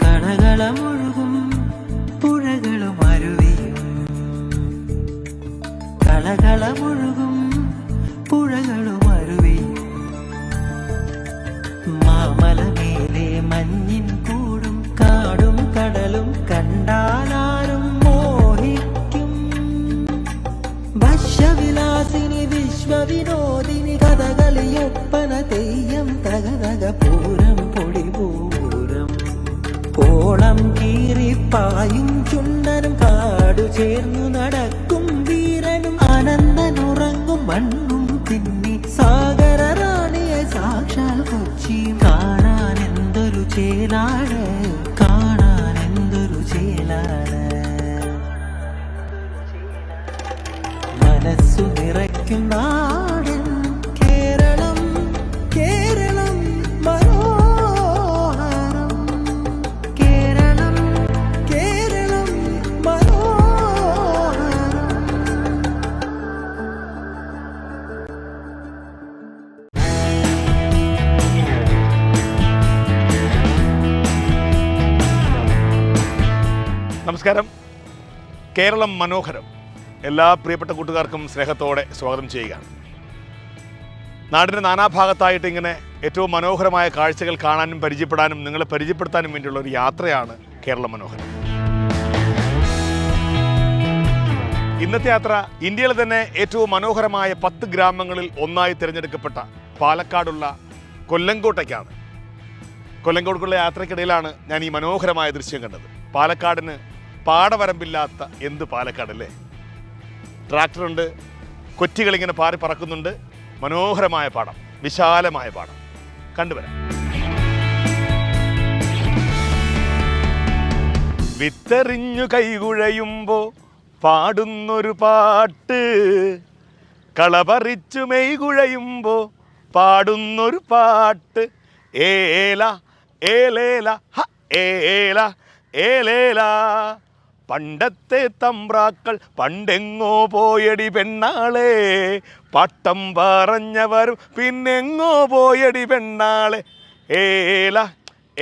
കളകളമൊഴുകും പുഴകളും അരുവിയും. കളകളമൊഴുകും കോളം കീറിപ്പായും ചുണ്ടനും കാടു ചേർന്നു നടക്കും വീരനും. അനന്തനുറങ്ങും മണ്ണും തിന്നി സാഗര റാണിയെ സാക്ഷാൽ കൊച്ചി. കാണാൻ എന്തൊരു ചേലാണ്? കാണാൻ എന്തൊരു ചേലാണ്? മനസ്സു നിറയ്ക്കും നമസ്കാരം. കേരളം മനോഹരം. എല്ലാ പ്രിയപ്പെട്ട കൂട്ടുകാർക്കും സ്നേഹത്തോടെ സ്വാഗതം ചെയ്യുകയാണ്. നാടിന്റെ നാനാഭാഗത്തായിട്ട് ഇങ്ങനെ ഏറ്റവും മനോഹരമായ കാഴ്ചകൾ കാണാനും പരിചയപ്പെടാനും നിങ്ങളെ പരിചയപ്പെടുത്താനും വേണ്ടിയുള്ള ഒരു യാത്രയാണ് കേരളം മനോഹരം. ഇന്നത്തെ യാത്ര ഇന്ത്യയിലെ തന്നെ ഏറ്റവും മനോഹരമായ പത്ത് ഗ്രാമങ്ങളിൽ ഒന്നായി തിരഞ്ഞെടുക്കപ്പെട്ട പാലക്കാടുള്ള കൊല്ലങ്കോട്ടയ്ക്കാണ് കൊല്ലങ്കോട്ടുള്ള യാത്രക്കിടയിലാണ് ഞാൻ ഈ മനോഹരമായ ദൃശ്യം കണ്ടത്. പാലക്കാടിന് പാടവരമ്പില്ലാത്ത എന്ത് പാലക്കാടല്ലേ? ട്രാക്ടറുണ്ട് കൊറ്റികളിങ്ങനെ പാറി പറക്കുന്നുണ്ട്. മനോഹരമായ പാടം വിശാലമായ പാടം. കണ്ടുവരാം. വിത്തെറിഞ്ഞു കൈകുഴയുമ്പോ പാടുന്നൊരു പാട്ട്. കളപറിച്ചു മെയ്കുഴയുമ്പോ പാടുന്നൊരു പാട്ട്. ഏല ഏലേല ഹ ഏല ഏലേല പണ്ടത്തെ തമ്പ്രാക്കൾ പണ്ടെങ്ങോ പോയടി പെണ്ണാളെ. പട്ടം പറഞ്ഞവരും പിന്നെങ്ങോ പോയടി പെണ്ണാളെ. ഏല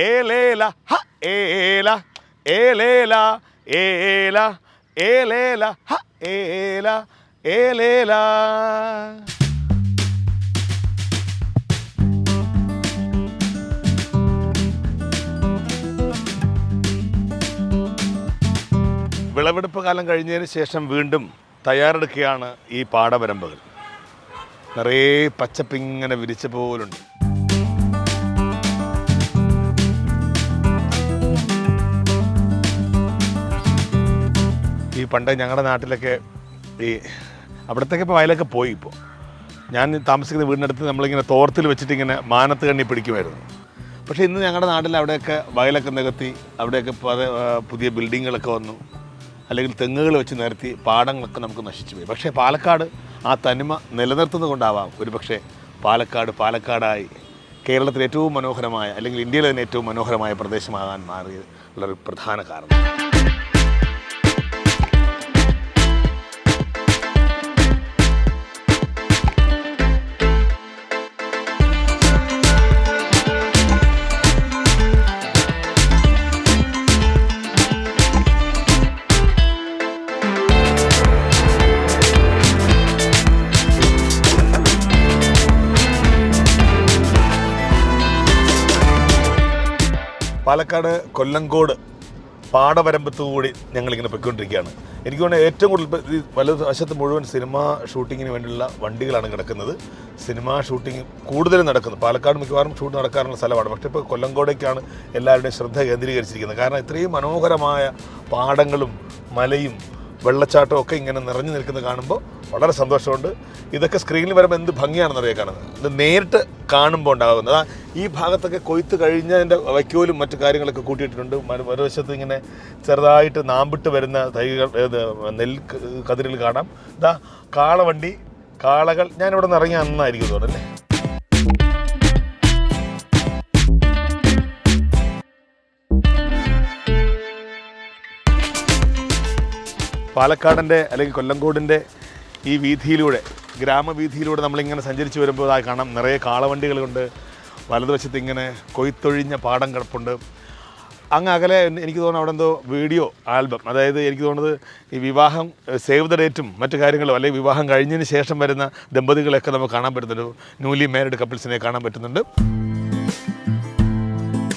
ഏലേല ഹ ഏല ഏലേല ഏല ഏലേല ഹ ഏല ഏലേല. വിളവെടുപ്പ് കാലം കഴിഞ്ഞതിന് ശേഷം വീണ്ടും തയ്യാറെടുക്കുകയാണ് ഈ പാടവരമ്പുകൾ. നിറയെ പച്ചപ്പിങ്ങനെ വിരിച്ച പോലുണ്ട്. ഈ പണ്ട് ഞങ്ങളുടെ നാട്ടിലൊക്കെ ഈ അവിടത്തേക്ക് ഇപ്പോൾ വയലൊക്കെ പോയി ഇപ്പോൾ ഞാൻ താമസിക്കുന്ന വീടിനടുത്ത് നമ്മളിങ്ങനെ തോർത്തിൽ വെച്ചിട്ട് ഇങ്ങനെ മാനത്ത് കണ്ണി പിടിക്കുമായിരുന്നു. പക്ഷേ ഇന്ന് ഞങ്ങളുടെ നാട്ടിൽ അവിടെയൊക്കെ വയലൊക്കെ നികത്തി അവിടെയൊക്കെ പുതിയ ബിൽഡിങ്ങുകളൊക്കെ വന്നു. അല്ലെങ്കിൽ തെങ്ങുകൾ വെച്ച് നിരത്തി പാടങ്ങളൊക്കെ നമുക്ക് നശിച്ചു പോയി. പക്ഷേ പാലക്കാട് ആ തനിമ നിലനിർത്തുന്നത് കൊണ്ടാവാം. ഒരു പക്ഷേ പാലക്കാട് പാലക്കാടായി കേരളത്തിലെ ഏറ്റവും മനോഹരമായ അല്ലെങ്കിൽ ഇന്ത്യയിലെ തന്നെ ഏറ്റവും മനോഹരമായ പ്രദേശമാകാൻ മാറിയത് ഉള്ളൊരു പ്രധാന കാരണം. പാലക്കാട് കൊല്ലങ്കോട് പാടവരമ്പത്തുകൂടി ഞങ്ങളിങ്ങനെ പൊയ്ക്കൊണ്ടിരിക്കുകയാണ്. എനിക്ക് തോന്നുന്നത് ഏറ്റവും കൂടുതൽ വലതുവശത്ത് മുഴുവൻ സിനിമ ഷൂട്ടിങ്ങിന് വേണ്ടിയുള്ള വണ്ടികളാണ് കിടക്കുന്നത്. സിനിമ ഷൂട്ടിംഗ് കൂടുതലും നടക്കുന്നത് പാലക്കാട് മിക്കവാറും ഷൂട്ട് നടക്കാറുള്ള സ്ഥലമാണ്. പക്ഷേ ഇപ്പോൾ കൊല്ലങ്കോടേക്കാണ് എല്ലാവരുടെയും ശ്രദ്ധ കേന്ദ്രീകരിച്ചിരിക്കുന്നത്. കാരണം ഇത്രയും മനോഹരമായ പാടങ്ങളും മലയും വെള്ളച്ചാട്ടവും ഒക്കെ ഇങ്ങനെ നിറഞ്ഞു നിൽക്കുന്നത് കാണുമ്പോൾ വളരെ സന്തോഷമുണ്ട്. ഇതൊക്കെ സ്ക്രീനിൽ വരുമ്പോൾ എന്ത് ഭംഗിയാണെന്ന് അറിയാൻ കാണുന്നത്? ഇത് നേരിട്ട് കാണുമ്പോൾ ഉണ്ടാകുന്നത്. ഈ ഭാഗത്തൊക്കെ കൊയ്ത്ത് കഴിഞ്ഞതിന്റെ വൈക്കോലും മറ്റു കാര്യങ്ങളൊക്കെ കൂട്ടിയിട്ടുണ്ട് മറു- മറുവശത്ത് ഇങ്ങനെ ചെറുതായിട്ട് നാമ്പിട്ട് വരുന്ന തൈകൾ നെൽ കതിരിൽ കാണാം. ഇതാ കാളവണ്ടി കാളകൾ. ഞാനിവിടെ നിന്ന് ഇറങ്ങിയ അന്നായിരിക്കും തോന്നുന്നല്ലേ പാലക്കാടിന്റെ അല്ലെങ്കിൽ കൊല്ലങ്കോടിന്റെ ഈ വീതിയിലൂടെ ഗ്രാമവീഥിയിലൂടെ നമ്മളിങ്ങനെ സഞ്ചരിച്ച് വരുമ്പോൾ ആ കാണാം നിറയെ കാളവണ്ടികളുണ്ട്. വലതുവശത്ത് ഇങ്ങനെ കൊയ്ത്തൊഴിഞ്ഞ പാടം കിടപ്പുണ്ട്. അങ്ങ് അകലെ എനിക്ക് തോന്നുന്നു അവിടെ എന്തോ വീഡിയോ ആൽബം. അതായത് എനിക്ക് തോന്നുന്നത് ഈ വിവാഹം സേവ് ദ ഡേറ്റും മറ്റു കാര്യങ്ങളും അല്ലെങ്കിൽ വിവാഹം കഴിഞ്ഞതിന് ശേഷം വരുന്ന ദമ്പതികളെയൊക്കെ നമുക്ക് കാണാൻ പറ്റുന്നുണ്ട്. ന്യൂലി മാരിഡ് കപ്പിൾസിനെ കാണാൻ പറ്റുന്നുണ്ട്.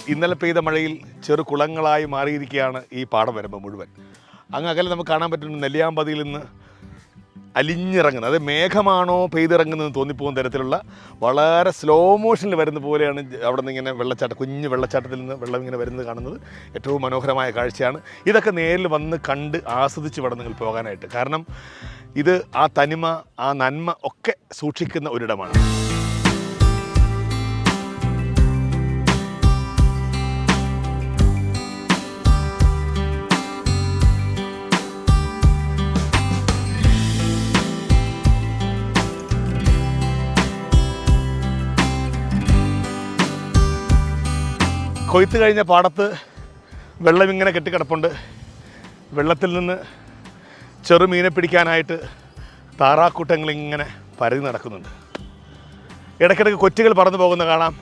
ഇന്നലെ പെയ്ത മഴയിൽ ചെറു കുളങ്ങളായി മാറിയിരിക്കുകയാണ് ഈ പാടം വരുമ്പോൾ മുഴുവൻ. അങ്ങ് അകലെ നമുക്ക് കാണാൻ പറ്റുന്നു നെല്ലിയാമ്പതിയിൽ നിന്ന് അലിഞ്ഞിറങ്ങുന്നത്. അത് മേഘമാണോ പെയ്തിറങ്ങുന്നതെന്ന് തോന്നിപ്പോകുന്ന തരത്തിലുള്ള വളരെ സ്ലോ മോഷനിൽ വരുന്ന പോലെയാണ് അവിടെ നിന്ന് ഇങ്ങനെ വെള്ളച്ചാട്ടം കുഞ്ഞ് വെള്ളച്ചാട്ടത്തിൽ നിന്ന് വെള്ളം ഇങ്ങനെ വരുന്നത് കാണുന്നത്. ഏറ്റവും മനോഹരമായ കാഴ്ചയാണ്. ഇതൊക്കെ നേരിൽ വന്ന് കണ്ട് ആസ്വദിച്ച് ഇവിടെ നിങ്ങൾ പോകാനായിട്ട്. കാരണം ഇത് ആ തനിമ ആ നന്മ ഒക്കെ സൂക്ഷിക്കുന്ന ഒരിടമാണ്. കൊയ്ത്ത് കഴിഞ്ഞ പാടത്ത് വെള്ളം ഇങ്ങനെ കെട്ടിക്കിടപ്പുണ്ട്. വെള്ളത്തിൽ നിന്ന് ചെറുമീനെ പിടിക്കാനായിട്ട് താറാക്കൂട്ടങ്ങൾ ഇങ്ങനെ പരതി നടക്കുന്നുണ്ട്. ഇടയ്ക്കിടയ്ക്ക് കൊറ്റുകൾ പറന്നു പോകുന്ന കാണാം.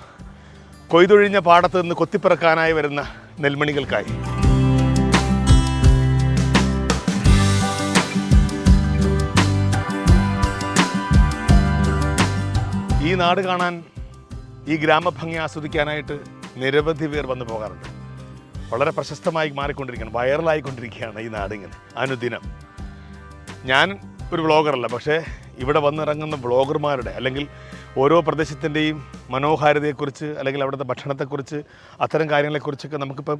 കൊയ്തൊഴിഞ്ഞ പാടത്ത് നിന്ന് കൊത്തിപ്പിറക്കാനായി വരുന്ന നെൽമണികൾക്കായി. ഈ നാട് കാണാൻ ഈ ഗ്രാമഭംഗി ആസ്വദിക്കാനായിട്ട് നിരവധി പേർ വന്നു പോകാറുണ്ട്. വളരെ പ്രശസ്തമായി മാറിക്കൊണ്ടിരിക്കുകയാണ് വൈറലായിക്കൊണ്ടിരിക്കുകയാണ് ഈ നാടിങ്ങനെ. അനുദിനം. ഞാൻ ഒരു വ്ളോഗറല്ല പക്ഷേ ഇവിടെ വന്നിറങ്ങുന്ന വ്ളോഗർമാരുടെ അല്ലെങ്കിൽ ഓരോ പ്രദേശത്തിന്റെയും മനോഹാരിതയെക്കുറിച്ച് അല്ലെങ്കിൽ അവിടുത്തെ ഭക്ഷണത്തെക്കുറിച്ച് അത്തരം കാര്യങ്ങളെക്കുറിച്ചൊക്കെ നമുക്കിപ്പോൾ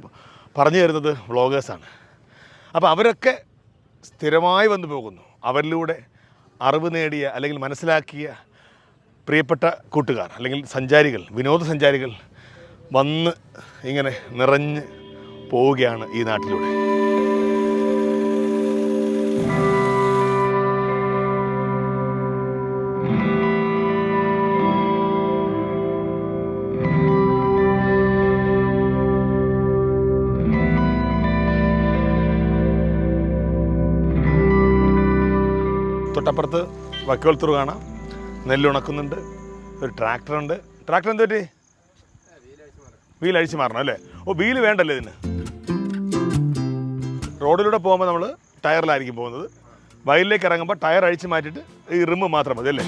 പറഞ്ഞു തരുന്നത് വ്ളോഗേഴ്സാണ്. അപ്പോൾ അവരൊക്കെ സ്ഥിരമായി വന്നു പോകുന്നു. അവരിലൂടെ അറിവ് നേടിയ അല്ലെങ്കിൽ മനസ്സിലാക്കിയ പ്രിയപ്പെട്ട കൂട്ടുകാർ അല്ലെങ്കിൽ സഞ്ചാരികൾ വിനോദസഞ്ചാരികൾ വന്ന് ഇങ്ങനെ നിറഞ്ഞ് പോവുകയാണ് ഈ നാട്ടിലൂടെ. തൊട്ടപ്പുറത്ത് വക്കോൽത്തൂർ കാണാം. നെല്ലുണക്കുന്നുണ്ട് ഒരു ട്രാക്ടറുണ്ട്. ട്രാക്ടർ എന്ത് പറ്റി വീൽ അഴിച്ച് മാറണം അല്ലേ? ഓ വീൽ വേണ്ടല്ലേ ഇതിന്? റോഡിലൂടെ പോകുമ്പോൾ നമ്മൾ ടയറിലായിരിക്കും പോകുന്നത്. വയലിലേക്ക് ഇറങ്ങുമ്പോൾ ടയർ അഴിച്ച് മാറ്റിയിട്ട് ഈ റിമ്മ് മാത്രം മതി അല്ലേ?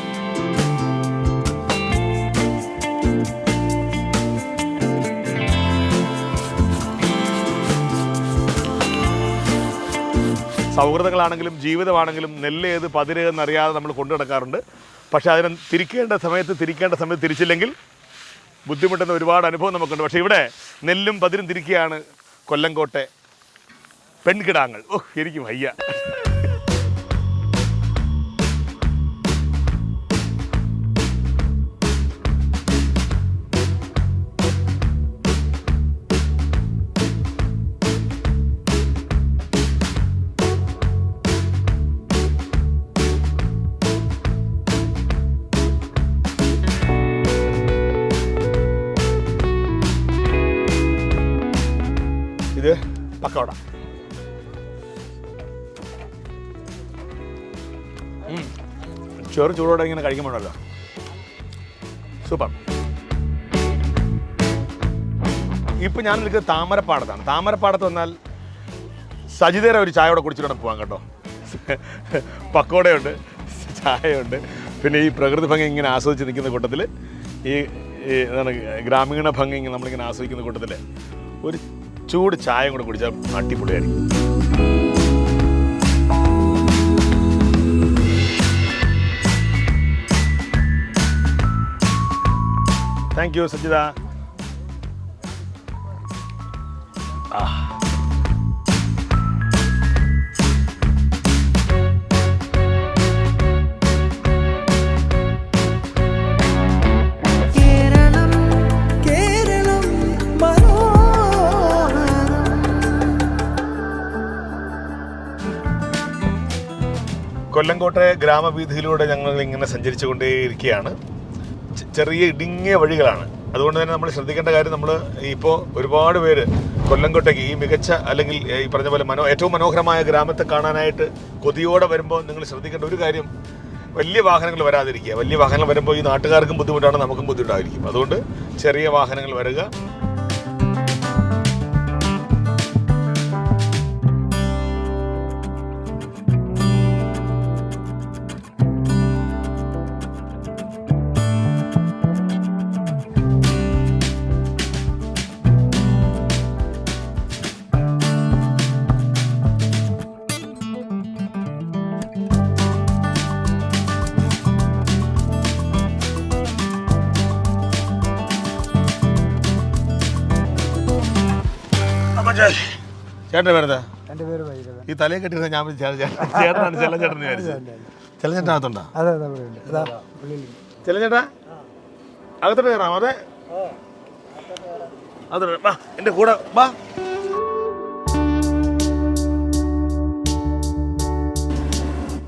സൗഹൃദങ്ങളാണെങ്കിലും ജീവിതമാണെങ്കിലും നെല്ല് ഏത് പതിരേതെന്നറിയാതെ നമ്മൾ കൊണ്ടു നടക്കാറുണ്ട് പക്ഷേ അതിനെ തിരിക്കേണ്ട സമയത്ത് തിരിക്കേണ്ട സമയത്ത് തിരിച്ചില്ലെങ്കിൽ ബുദ്ധിമുട്ടുന്ന ഒരുപാട് അനുഭവം നമുക്കുണ്ട്. പക്ഷേ ഇവിടെ നെല്ലും പതിരും തിരിക്കുകയാണ് കൊല്ലങ്കോട്ടെ. പെൺകിടാങ്ങൾ. ഓ എനിക്ക് വയ്യ. ചെറു ചൂടോടെ ഇങ്ങനെ കഴിക്കുമ്പോഴല്ലോ. സൂപ്പർ. ഇപ്പം ഞാൻ നിൽക്കുന്നത് താമരപ്പാടത്താണ്. താമരപ്പാടത്ത് വന്നാൽ സജിതേര ഒരു ചായയോടെ കുടിച്ചിട്ട് പോകാം കേട്ടോ. പക്കോടയുണ്ട് ചായയുണ്ട്. പിന്നെ ഈ പ്രകൃതി ഭംഗി ഇങ്ങനെ ആസ്വദിച്ച് നിൽക്കുന്ന കൂട്ടത്തിൽ ഈ എന്താണ് ഗ്രാമീണ ഭംഗി ഇങ്ങനെ നമ്മളിങ്ങനെ ആസ്വദിക്കുന്ന കൂട്ടത്തിൽ ഒരു ചൂട് ചായ കൂടെ കുടിച്ചാൽ അടിപൊളിയായിരിക്കും. താങ്ക് യു സജിത കൊല്ലങ്കോട്ടെ ഗ്രാമവീഥിയിലൂടെ ഞങ്ങൾ ഇങ്ങനെ സഞ്ചരിച്ചുകൊണ്ടേയിരിക്കുകയാണ്. ചെറിയ ഇടുങ്ങിയ വഴികളാണ്. അതുകൊണ്ട് തന്നെ നമ്മൾ ശ്രദ്ധിക്കേണ്ട കാര്യം നമ്മൾ ഇപ്പോൾ ഒരുപാട് പേര് കൊല്ലംകോട്ടേക്ക് ഈ മികച്ച അല്ലെങ്കിൽ ഈ പറഞ്ഞ പോലെ മനോ ഏറ്റവും മനോഹരമായ ഗ്രാമത്തെ കാണാനായിട്ട് കൊതിയോടെ വരുമ്പോൾ നിങ്ങൾ ശ്രദ്ധിക്കേണ്ട ഒരു കാര്യം വലിയ വാഹനങ്ങൾ വരാതിരിക്കുക. വലിയ വാഹനങ്ങൾ വരുമ്പോൾ ഈ നാട്ടുകാർക്കും ബുദ്ധിമുട്ടാണ് നമുക്കും ബുദ്ധിമുട്ടായിരിക്കും. അതുകൊണ്ട് ചെറിയ വാഹനങ്ങൾ വരിക. ചേട്ടൻ എന്റെ പേര് ഈ തലയെ കെട്ടിയിരുന്ന ഞാൻ ചേട്ടൻ- ചേട്ടനാണ് ചെല്ലൻ ചേട്ടൻ വിചാരിച്ചത്. ചെല്ലൻ ചേട്ടനകത്തുണ്ടോ അതെ. അതെ ചെല്ലൻ ചേട്ടാ അകത്തോട്ട് കയറാം. അതെ. അത് വാ എന്റെ കൂടെ വാ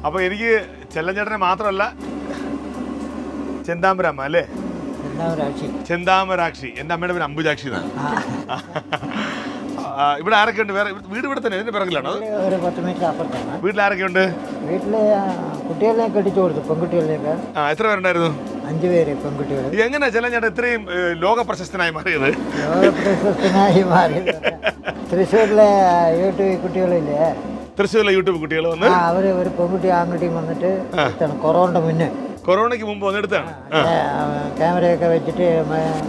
അപ്പോൾ എനിക്ക് ചെല്ലഞ്ചേട്ടനെ മാത്രമല്ല ചെന്താമ്പരാമ അല്ലേ? ചെന്താമരാക്ഷി എന്റെ അമ്മയുടെ പേര് അംബുജാക്ഷി എന്നാണ് ഇവിടെ ആരൊക്കെ ഉണ്ട്? വേറെ വീട് ഇവിടെ തന്നെ ഇതിന്റെ പിറകിലാണോ? അത് ഒരു പത്ത് മീറ്റർ അപ്പുറത്താണ്. വീട്ടിൽ ആരൊക്കെ ഉണ്ട് വീട്ടിൽ കുട്ടികളെ കെട്ടിച്ചു കൊടുത്തു പെൺകുട്ടികളിലേക്ക് ആ എത്ര പേരുണ്ടായിരുന്നു? അഞ്ച് പേര് പെൺകുട്ടികൾ ചെല്ലൻ ചേട്ടൻ ഇത്രയും ലോക പ്രശസ്തനായി മാറിയത്? തൃശ്ശൂരിലെ യൂട്യൂബ് കുട്ടികളില്ലേ? തൃശ്ശൂരിലെ യൂട്യൂബ് കുട്ടികൾ വന്ന്? അവർ ഒരു പെൺകുട്ടി ആൺകുട്ടിയും വന്നിട്ട് കൊറോണ മുന്നേ. കൊറോണയ്ക്ക് മുമ്പ് വന്നെടുത്താണ്. ക്യാമറയൊക്കെ വെച്ചിട്ട്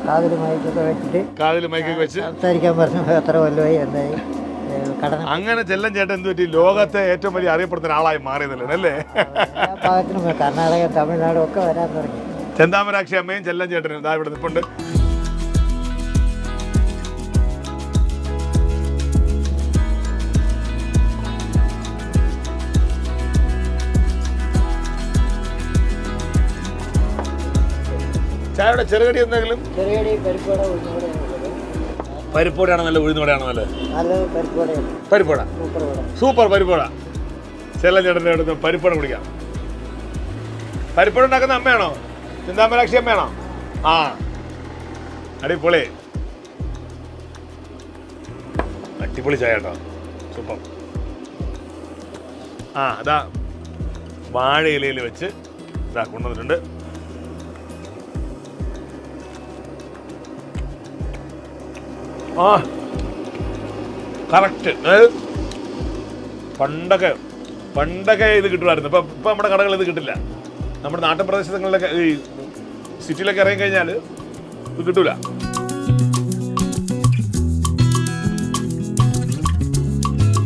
കാതിൽ മൈക്കൊക്കെ വെച്ചിട്ട്. കാതിൽ മൈക്കൊക്കെ വെച്ച്. സംസാരിക്കാൻ പറഞ്ഞു എത്ര കൊല്ലമായി എന്തായി അങ്ങനെ ചെല്ലൻ ചേട്ടൻ എന്ത് പറ്റി? ലോകത്തെ ഏറ്റവും വലിയ അറിയപ്പെടുന്ന ആളായി മാറിയതല്ലേ അല്ലേ. കർണാടക തമിഴ്നാടും ഒക്കെ വരാൻ തുടങ്ങി. ചെന്താമരാക്ഷി അമ്മയും ചെല്ലൻ ചേട്ടനും ഇതാ ഇവിടെ നിൽപ്പുണ്ട് ചായയുടെ ചെറുകടി എന്തെങ്കിലും? ചെറിയടി പരിപ്പോട ഉഴുന്നോടെ പരിപ്പോടാണോ നല്ല ഉഴുന്നോടെയാണോ നല്ല? നല്ലത് പരിപ്പോട സൂപ്പർ പരിപ്പോട ചെല്ലൻ ചേട്ടന്റെ അടുത്ത് പരിപ്പോട കുടിക്കാം. പരിപ്പോട ഉണ്ടാക്കുന്ന അമ്മയാണോ? ചിന്താമലാക്ഷി അമ്മയാണോ? ആ. അടിപൊളി. അടിപൊളി ചായ കേട്ടോ. സൂപ്പർ. ആ അതാ വാഴ ഇലയിൽ വെച്ച് ഇതാ കൊണ്ടുവന്നിട്ടുണ്ട്. ആ. കറക്റ്റ് പണ്ടൊക്കെ പണ്ടൊക്കെ ഇത് കിട്ടുമായിരുന്നു. ഇപ്പം ഇപ്പം നമ്മുടെ കടകളിൽ ഇത് കിട്ടില്ല. നമ്മുടെ നാട്ടുപ്രദേശങ്ങളിലൊക്കെ ഈ സിറ്റിയിലൊക്കെ ഇറങ്ങി കഴിഞ്ഞാൽ ഇത് കിട്ടൂല.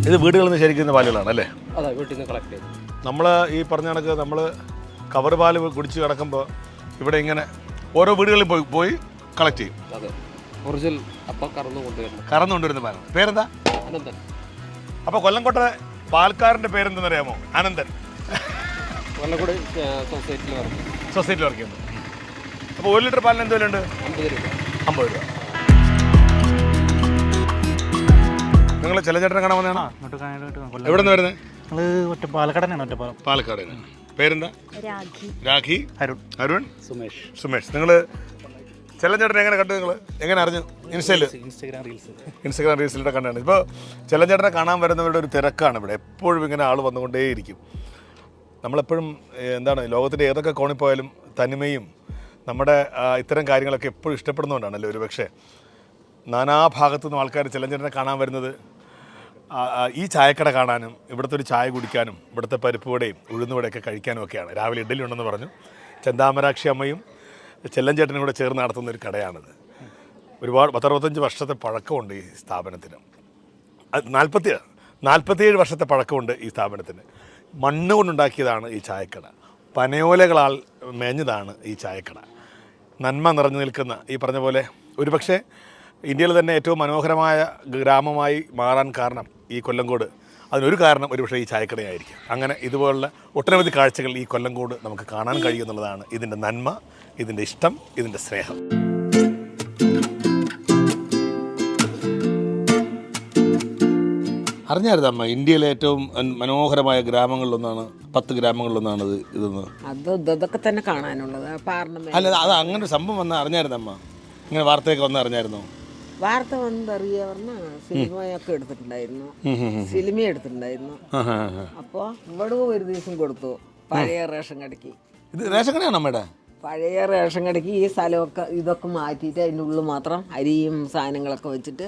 ഇത് വീടുകളിൽ നിന്ന് ശരിക്കുന്ന പാലുകളാണ് അല്ലേ? അതെ വീട്ടിൽ നിന്ന് കളക്ട് ചെയ്തു. നമ്മൾ ഈ പറഞ്ഞ കണക്ക് നമ്മൾ കവർ പാൽ കുടിച്ച് കിടക്കുമ്പോൾ ഇവിടെ ഇങ്ങനെ ഓരോ വീടുകളിൽ പോയി പോയി കളക്ട് ചെയ്യും. അതെ. ഒറിജിനൽ അപ്പം കറന്നു കൊണ്ടുവരുന്നത് കറന്നു കൊണ്ടുവരുന്ന പാലാണ് പേരെന്താ? അനന്തൻ. അപ്പോൾ കൊല്ലംകോട്ട പാൽക്കാരന്റെ പേരെന്തെന്നറിയാമോ? അനന്തൻ. കൊല്ലംകോട് സൊസൈറ്റിയിൽ വർക്ക് സൊസൈറ്റിയിൽ വർക്ക് ചെയ്യുന്നു. അപ്പോൾ ഒരു ലിറ്റർ പാലിന് എന്ത് വിലയുണ്ട്? അമ്പത് രൂപ. അമ്പത് രൂപ. നിങ്ങൾ ചെലച്ചേട്ടനെ കാണാൻ വന്നതാണോ? എവിടെ നിന്ന് വരുന്നത്? ഞങ്ങൾ ഒറ്റ പാലക്കാടനാണ് ഒറ്റപ്പാലം പാലക്കാട് പേരെന്താ? രാഖി. രാഖി? അരുൺ അരുൺ സുമേഷ്. സുമേഷ്. നിങ്ങൾ ചെല്ലഞ്ചേട്ടനെ എങ്ങനെ കണ്ടു നിങ്ങൾ എങ്ങനെ അറിഞ്ഞു? ഇൻസ്റ്റയിൽ? ഇൻസ്റ്റാഗ്രാം റീൽസ് ഇൻസ്റ്റാഗ്രാം റീൽസിലൂടെ കണ്ടാണ്. ഇപ്പോൾ ചെല്ലഞ്ചേട്ടനെ കാണാൻ വരുന്നവരുടെ ഒരു തിരക്കാണ് ഇവിടെ. എപ്പോഴും ഇങ്ങനെ ആൾ വന്നുകൊണ്ടേയിരിക്കും. നമ്മളെപ്പോഴും എന്താണ് ലോകത്തിന്റെ ഏതൊക്കെ കോണിൽ പോയാലും തനിമയും നമ്മുടെ ഇത്തരം കാര്യങ്ങളൊക്കെ എപ്പോഴും ഇഷ്ടപ്പെടുന്നതുകൊണ്ടാണല്ലോ ഒരു പക്ഷേ നാനാഭാഗത്തു നിന്നും ആൾക്കാർ ചെല്ലഞ്ചേട്ടനെ കാണാൻ വരുന്നത്. ഈ ചായക്കട കാണാനും ഇവിടുത്തെ ഒരു ചായ കുടിക്കാനും ഇവിടുത്തെ പരിപ്പുവടയും ഉഴുന്നുവടയൊക്കെ കഴിക്കാനും ഒക്കെയാണ്. രാവിലെ ഇഡ്ഡലി ഉണ്ടെന്ന് പറഞ്ഞു. ചന്താമരാക്ഷി അമ്മയും ചെല്ലഞ്ചേട്ടനും കൂടെ ചേർന്ന് നടത്തുന്ന ഒരു കടയാണിത്. ഒരുപാട് പത്തറുപത്തഞ്ച് വർഷത്തെ പഴക്കമുണ്ട് ഈ സ്ഥാപനത്തിന്. നാൽപ്പത്തി നാൽപ്പത്തിയേഴ് വർഷത്തെ പഴക്കമുണ്ട് ഈ സ്ഥാപനത്തിന്. മണ്ണ് കൊണ്ടുണ്ടാക്കിയതാണ് ഈ ചായക്കട. പനയോലകളാൽ മേഞ്ഞതാണ് ഈ ചായക്കട. നന്മ നിറഞ്ഞു നിൽക്കുന്ന ഈ പറഞ്ഞ പോലെ ഒരുപക്ഷെ ഇന്ത്യയിൽ തന്നെ ഏറ്റവും മനോഹരമായ ഗ്രാമമായി മാറാൻ കാരണം ഈ കൊല്ലങ്കോട് അതിനൊരു കാരണം ഒരുപക്ഷെ ഈ ചായക്കടയായിരിക്കും. അങ്ങനെ ഇതുപോലുള്ള ഒട്ടനവധി കാഴ്ചകൾ ഈ കൊല്ലങ്കോട് നമുക്ക് കാണാൻ കഴിയുമെന്നുള്ളതാണ് ഇതിന്റെ നന്മ ഇതിന്റെ ഇഷ്ടം ഇതിന്റെ സ്നേഹം. അറിഞ്ഞായിരുന്നു അമ്മ ഇന്ത്യയിലെ ഏറ്റവും മനോഹരമായ ഗ്രാമങ്ങളിലൊന്നാണ് പത്ത് ഗ്രാമങ്ങളിലൊന്നാണ് ഇത് ഇതെന്ന്? അത് ഇതൊക്കെ തന്നെ കാണാനുള്ളത്. അല്ല അത് അങ്ങനെ ഒരു സംഭവം വന്നാൽ അറിഞ്ഞായിരുന്നു അമ്മ? ഇങ്ങനെ വാർത്തയൊക്കെ വന്ന് അറിഞ്ഞായിരുന്നോ? വാർത്ത വന്നറിയ പറഞ്ഞ സിനിമയൊക്കെ എടുത്തിട്ടുണ്ടായിരുന്നു. സിനിമ എടുത്തിട്ടുണ്ടായിരുന്നു. അപ്പോൾ ഇവിടെ ഒരു ദിവസം കൊടുത്തു. പഴയ റേഷൻ കടയ്ക്ക്. ഇത് റേഷൻ കടയാണോ അമ്മയുടെ പഴയ റേഷൻ കടയ്ക്ക് ഈ സ്ഥലമൊക്കെ ഇതൊക്കെ മാറ്റിയിട്ട് അതിന്റെ ഉള്ളിൽ മാത്രം അരിയും സാധനങ്ങളൊക്കെ വെച്ചിട്ട്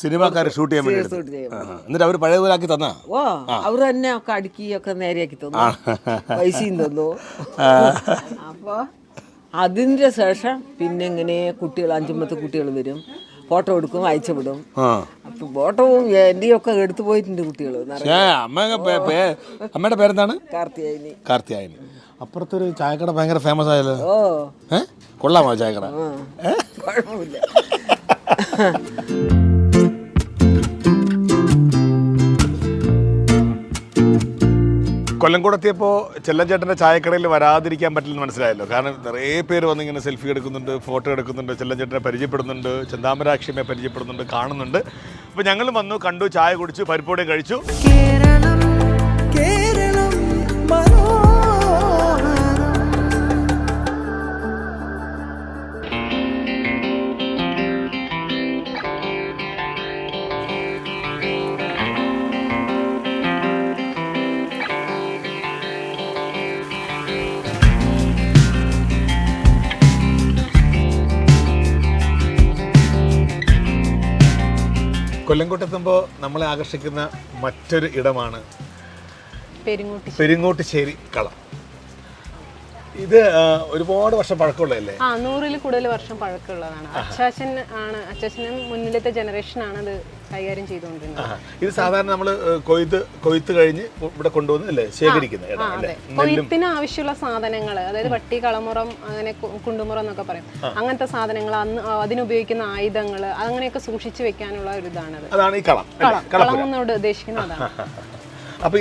സിനിമാക്കാർ ഷൂട്ട് ചെയ്യാൻ ഷൂട്ട് ചെയ്യും. എന്നിട്ട് അവർ പഴയ പോലാക്കി തന്നാ? ഓ അവർ തന്നെ ഒക്കെ അടുക്കിയൊക്കെ നേരെയാക്കി തന്നു. പൈസയും തന്നു. അപ്പോൾ അതിന്റെ ശേഷം പിന്നെ ഇങ്ങനെ കുട്ടികൾ അഞ്ചുമ്പത്തെ കുട്ടികൾ വരും. ഫോട്ടോ എടുക്കും അയച്ചു വിടും. ആ. അപ്പോൾ ഒക്കെ എന്റെയൊക്കെ എടുത്തു പോയിട്ടുണ്ട് കുട്ടികൾ അമ്മയുടെ പേരെന്താണ്? കാർത്തിയായിനി. കാർത്തിയായനി. അപ്പുറത്തൊരു ചായക്കട ഭയങ്കര ഫേമസ് ആയല്ലോ. ഓ. കൊള്ളാമോ ചായക്കട? ആ. കുഴപ്പമില്ല കൊല്ലംകൂടെത്തിയപ്പോൾ ചെല്ലഞ്ചേട്ടന്റെ ചായക്കടയിൽ വരാതിരിക്കാൻ പറ്റില്ലെന്ന് മനസ്സിലായല്ലോ. കാരണം നിറയെ പേര് വന്ന് ഇങ്ങനെ സെൽഫി എടുക്കുന്നുണ്ട് ഫോട്ടോ എടുക്കുന്നുണ്ട് ചെല്ലഞ്ചേട്ടനെ പരിചയപ്പെടുന്നുണ്ട് ചന്താമരാക്ഷിയെ പരിചയപ്പെടുന്നുണ്ട് കാണുന്നുണ്ട്. അപ്പോൾ ഞങ്ങളും വന്നു കണ്ടു ചായ കുടിച്ചു പരിപ്പോടെ കഴിച്ചു. കേരളം കൊല്ലംകോട്ടെത്തുമ്പോൾ നമ്മളെ ആകർഷിക്കുന്ന മറ്റൊരു ഇടമാണ് പെരിങ്ങോട്ട് പെരിങ്ങോട്ടുശ്ശേരി കളം. ഇത് ഒരുപാട് വർഷം പഴക്കമുള്ളതല്ലേ? ആ നൂറിൽ കൂടുതൽ വർഷം പഴക്കമുള്ളതാണ്. അച്ചാച്ചൻ ആണ് അച്ചാച്ചനും മുന്നിലത്തെ ആണ് അത് കൈകാര്യം ചെയ്തുകൊണ്ടിരുന്നത്. ഇത് സാധാരണ നമ്മൾ കൊയ്ത്ത് കൊയ്ത്ത് കഴിഞ്ഞ് ഇവിടെ കൊണ്ടുവന്ന് അല്ലേ ശേഖരിക്കുന്ന ഇടം ആ അല്ലേ? അതെ. കൊയ്ത്തിന് ആവശ്യമുള്ള സാധനങ്ങൾ അതായത് വട്ടി കളമുറം അങ്ങനെ കുണ്ടുമുറം എന്നൊക്കെ പറയും. അങ്ങനത്തെ സാധനങ്ങൾ അന്ന് അതിനുപയോഗിക്കുന്ന ആയുധങ്ങൾ അങ്ങനെയൊക്കെ സൂക്ഷിച്ചു വെക്കാനുള്ള ഒരു ഇതാണത്. അതാണ് ഈ കളം? കളം. എന്നോട് ഉദ്ദേശിക്കുന്നത് അതാണ് അപ്പൊ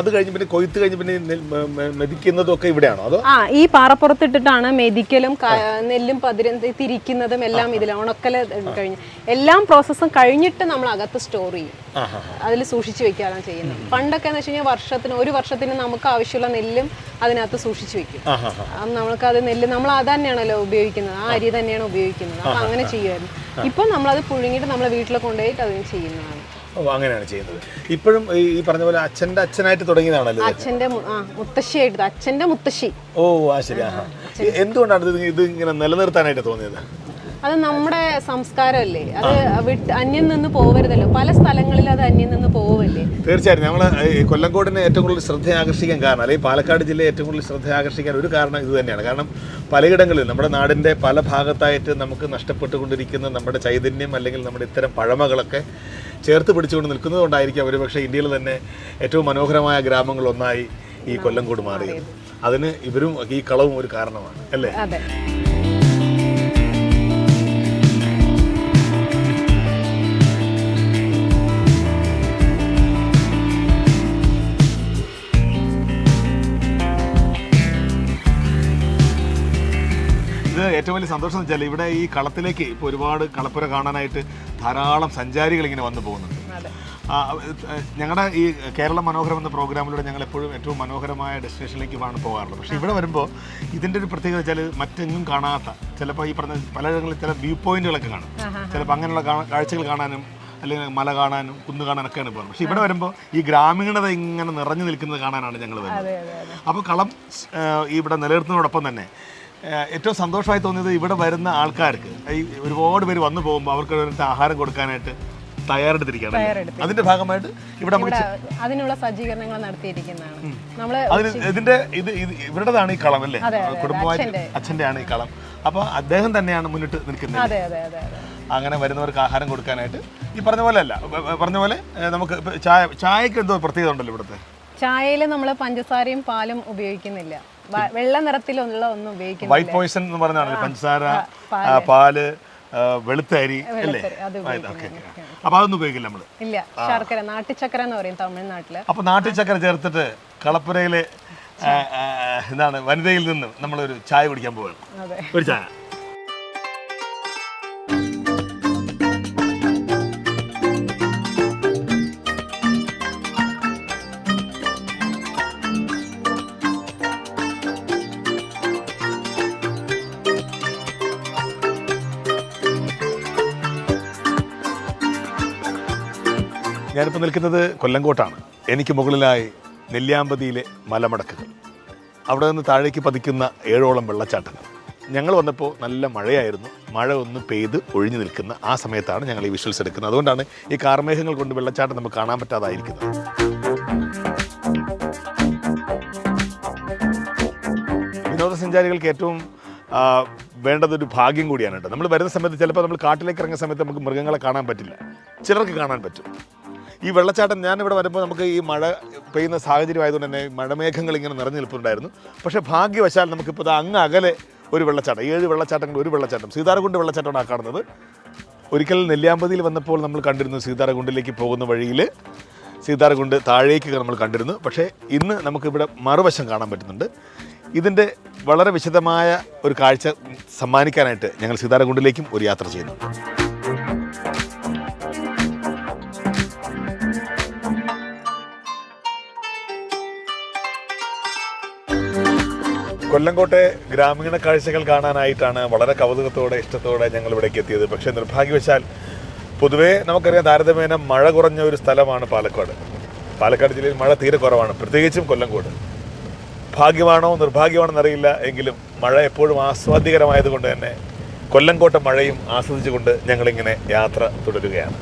അത് കഴിഞ്ഞ് പിന്നെ കൊയ്ത്ത് കഴിഞ്ഞ് പിന്നെ മെതിക്കുന്നതും ഒക്കെ ഇവിടെയാണോ? അതോ? ആ ഈ പാറപ്പുറത്തിട്ടിട്ടാണ് മെതിക്കലും നെല്ലും പതിരും തിരിക്കുന്നതും എല്ലാം ഇതിൽ ഉണക്കൽ കഴിഞ്ഞ്. എല്ലാം പ്രോസസ്സും കഴിഞ്ഞിട്ട് നമ്മൾ അകത്ത് സ്റ്റോർ ചെയ്യും. അതിൽ സൂക്ഷിച്ചു വെക്കാറാണ് ചെയ്യുന്നത്. പണ്ടൊക്കെ എന്ന് വെച്ച് കഴിഞ്ഞാൽ വർഷത്തിന് ഒരു വർഷത്തിന് നമുക്ക് ആവശ്യമുള്ള നെല്ലും അതിനകത്ത് സൂക്ഷിച്ചു വെക്കും. അത് നമ്മൾക്ക് അത് നെല്ല് നമ്മൾ അത് തന്നെയാണല്ലോ ഉപയോഗിക്കുന്നത്. ആ അരി തന്നെയാണ് ഉപയോഗിക്കുന്നത്. അപ്പൊ അങ്ങനെ ചെയ്യുമായിരുന്നു. ഇപ്പം നമ്മളത് പുഴുങ്ങിയിട്ട് നമ്മളെ വീട്ടിൽ കൊണ്ടുപോയിട്ട് അതിന് ചെയ്യുന്നതാണ്. അങ്ങനെയാണ് ചെയ്യുന്നത്. ഇപ്പോഴും ഈ പറഞ്ഞ പോലെ അച്ഛന്റെ അച്ഛനായിട്ട് തുടങ്ങിയതാണല്ലോ അച്ഛന്റെ മുത്തശ്ശിയായിട്ട് അച്ഛന്റെ മുത്തശ്ശി ഓ ആ ശരി എന്തുകൊണ്ടാണ് ഇത് ഇത് ഇങ്ങനെ നിലനിർത്താനായിട്ട് തോന്നിയത്? അത് നമ്മുടെ സംസ്കാരമല്ലേ? അത് വിട്ട് അന്യം നിന്ന് പോവരുതല്ലോ. പല സ്ഥലങ്ങളിൽ അത് അന്യം നിന്ന് പോവല്ലേ? തീർച്ചയായും നമ്മൾ കൊല്ലംകോടിനെ ഏറ്റവും കൂടുതൽ ശ്രദ്ധ ആകർഷിക്കാൻ കാരണം അല്ലെങ്കിൽ പാലക്കാട് ജില്ലയെ ഏറ്റവും കൂടുതൽ ശ്രദ്ധ ആകർഷിക്കാൻ ഒരു കാരണം ഇത് തന്നെയാണ്. കാരണം പലയിടങ്ങളിൽ നമ്മുടെ നാടിന്റെ പല ഭാഗത്തായിട്ട് നമുക്ക് നഷ്ടപ്പെട്ടുകൊണ്ടിരിക്കുന്ന നമ്മുടെ ചൈതന്യം അല്ലെങ്കിൽ നമ്മുടെ ഇത്തരം പഴമകളൊക്കെ ചേർത്ത് പിടിച്ചുകൊണ്ട് നിൽക്കുന്നത് കൊണ്ടായിരിക്കും പക്ഷേ ഇന്ത്യയിൽ തന്നെ ഏറ്റവും മനോഹരമായ ഗ്രാമങ്ങളൊന്നായി ഈ കൊല്ലംകോട് മാറിയത്. അതിന് ഇവരും ഈ കളവും ഒരു കാരണമാണ് അല്ലേ? ഏറ്റവും വലിയ സന്തോഷം എന്ന് വെച്ചാൽ ഇവിടെ ഈ കളത്തിലേക്ക് ഇപ്പോൾ ഒരുപാട് കളപ്പുര കാണാനായിട്ട് ധാരാളം സഞ്ചാരികൾ ഇങ്ങനെ വന്നു പോകുന്നുണ്ട്. ഞങ്ങളുടെ ഈ കേരള മനോഹരം എന്ന പ്രോഗ്രാമിലൂടെ ഞങ്ങൾ എപ്പോഴും ഏറ്റവും മനോഹരമായ ഡെസ്റ്റിനേഷനിലേക്ക് വേണം പോകാറുള്ളത്. പക്ഷേ ഇവിടെ വരുമ്പോൾ ഇതിന്റെ ഒരു പ്രത്യേകത വെച്ചാൽ മറ്റെങ്ങും കാണാത്ത ചിലപ്പോൾ ഈ പറഞ്ഞ പലയിടങ്ങളിൽ ചില വ്യൂ പോയിന്റുകളൊക്കെ കാണും. ചിലപ്പോൾ അങ്ങനെയുള്ള കാഴ്ചകൾ കാണാനും അല്ലെങ്കിൽ മല കാണാനും കുന്ന് കാണാനൊക്കെയാണ് പോകുന്നത്. പക്ഷേ ഇവിടെ വരുമ്പോൾ ഈ ഗ്രാമീണത ഇങ്ങനെ നിറഞ്ഞു നിൽക്കുന്നത് കാണാനാണ് ഞങ്ങൾ വരുന്നത്. അപ്പോൾ കളം ഇവിടെ നിലനിർത്തുന്നതോടൊപ്പം തന്നെ ഏറ്റവും സന്തോഷമായി തോന്നിയത് ഇവിടെ വരുന്ന ആൾക്കാർക്ക്. ഈ ഒരുപാട് പേര് വന്നു പോകുമ്പോൾ അവർക്ക് ഒരു ആഹാരം കൊടുക്കാനായിട്ട് തയ്യാറെടുത്തിരിക്കുകയാണ് അല്ലേ? അതിന്റെ ഭാഗമായിട്ട് ഇവിടെ നമുക്ക് ഇവിടെ അതിനുള്ള സജ്ജീകരണങ്ങൾ നടത്തിയിരിക്കുന്നതാണ്. നമ്മൾ അതിന് ഇതിന്റെ ഇത് ഇത് ഇവരുടേതാണ് ഈ കളം അല്ലേ? കുടുംബമായിട്ട്. അച്ഛന്റെ. ആണ് ഈ കളം. അപ്പോൾ അദ്ദേഹം തന്നെയാണ് മുന്നിട്ട് നിൽക്കുന്നത്. അതെ അതെ അതെ അതെ. അങ്ങനെ വരുന്നവർക്ക് ആഹാരം കൊടുക്കാനായിട്ട് ഈ പറഞ്ഞ പോലെ അല്ല വ- പറഞ്ഞ പോലെ ഏ, നമുക്ക് ഇപ്പൊ ചായ ചായക്ക് എന്തോ പ്രത്യേകത ഉണ്ടല്ലോ ഇവിടുത്തെ? ചായയിൽ നമ്മൾ പഞ്ചസാരയും പാലും ഉപയോഗിക്കുന്നില്ല. വെള്ള നിറത്തിലുള്ള ഒന്നും ഉപയോഗിക്കുന്നില്ല. വൈറ്റ് പോയിസൺ എന്ന് പറഞ്ഞാണ് പഞ്ചസാര പാൽ. ആ, വെളുത്ത അരി അല്ലേ വെളുത്തരി, ഓക്കെ അപ്പോൾ അതൊന്നും ഉപയോഗിക്കില്ല നമ്മൾ ഇല്ല ശർക്കര നാട്ടിച്ചക്കര എന്ന് പറയും തമിഴ്നാട്ടിൽ. അപ്പോൾ നാട്ടിചക്കര ചേർത്തിട്ട് കളപ്പുരയിലെ എന്താണ് വനിതയിൽ നിന്ന് നമ്മളൊരു ചായ കുടിക്കാൻ പോവുകയാണ്. ഒരു ചായ. നിൽക്കുന്നത് കൊല്ലങ്കോട്ടാണ്. എനിക്ക് മുകളിലായി നെല്ലിയാമ്പതിയിലെ മലമടക്കുകൾ. അവിടെ നിന്ന് താഴേക്ക് പതിക്കുന്ന ഏഴോളം വെള്ളച്ചാട്ടങ്ങൾ. ഞങ്ങൾ വന്നപ്പോൾ നല്ല മഴയായിരുന്നു. മഴ ഒന്ന് പെയ്ത് ഒഴിഞ്ഞു നിൽക്കുന്ന ആ സമയത്താണ് ഞങ്ങൾ ഈ വിഷ്വൽസ് എടുക്കുന്നത്. അതുകൊണ്ടാണ് ഈ കാർമേഘങ്ങൾ കൊണ്ട് വെള്ളച്ചാട്ടം നമുക്ക് കാണാൻ പറ്റാതായിരിക്കുന്നത്. വിനോദസഞ്ചാരികൾക്ക് ഏറ്റവും വേണ്ടതൊരു ഭാഗ്യം കൂടിയാണ് കേട്ടോ. നമ്മൾ വരുന്ന സമയത്ത് ചിലപ്പോൾ നമ്മൾ കാട്ടിലേക്ക് ഇറങ്ങുന്ന സമയത്ത് നമുക്ക് മൃഗങ്ങളെ കാണാൻ പറ്റില്ല. ചിലർക്ക് കാണാൻ പറ്റും. ഈ വെള്ളച്ചാട്ടം ഞാനിവിടെ വരുമ്പോൾ നമുക്ക് ഈ മഴ പെയ്യുന്ന സാഹചര്യം ആയതുകൊണ്ട് തന്നെ മഴമേഘങ്ങൾ ഇങ്ങനെ നിറഞ്ഞു നിൽപ്പുണ്ടായിരുന്നു. പക്ഷേ ഭാഗ്യവശാൽ നമുക്കിപ്പോൾ അങ്ങ് അകലെ ഒരു വെള്ളച്ചാട്ടം ഏഴ് വെള്ളച്ചാട്ടങ്ങൾ ഒരു വെള്ളച്ചാട്ടം സീതാരകുണ്ട് വെള്ളച്ചാട്ടമാണ് കാണുന്നത്. ഒരിക്കൽ നെല്ലിയാമ്പതിയിൽ വന്നപ്പോൾ നമ്മൾ കണ്ടിരുന്നു സീതാരകുണ്ടിലേക്ക് പോകുന്ന വഴിയിൽ സീതാരകുണ്ട് താഴേക്ക് നമ്മൾ കണ്ടിരുന്നു. പക്ഷേ ഇന്ന് നമുക്കിവിടെ മറുവശം കാണാൻ പറ്റുന്നുണ്ട്. ഇതിന്റെ വളരെ വിശദമായ ഒരു കാഴ്ച സമ്മാനിക്കാനായിട്ട് ഞങ്ങൾ സീതാരകുണ്ടിലേക്കും ഒരു യാത്ര ചെയ്യുന്നു. കൊല്ലങ്കോട്ടെ ഗ്രാമീണ കാഴ്ചകൾ കാണാനായിട്ടാണ് വളരെ കൗതുകത്തോടെ ഇഷ്ടത്തോടെ ഞങ്ങൾ ഇവിടേക്ക് എത്തിയത്. പക്ഷേ നിർഭാഗ്യവശാൽ പൊതുവേ നമുക്കറിയാം താരതമ്യേന മഴ കുറഞ്ഞ ഒരു സ്ഥലമാണ് പാലക്കാട്. പാലക്കാട് ജില്ലയിൽ മഴ തീരെ കുറവാണ്. പ്രത്യേകിച്ചും കൊല്ലംകോട്. ഭാഗ്യമാണോ നിർഭാഗ്യമാണോ എന്നറിയില്ല എങ്കിലും മഴ എപ്പോഴും ആസ്വാദ്യകരമായതുകൊണ്ട് തന്നെ കൊല്ലംകോട്ടെ മഴയും ആസ്വദിച്ചുകൊണ്ട് ഞങ്ങളിങ്ങനെ യാത്ര തുടരുകയാണ്.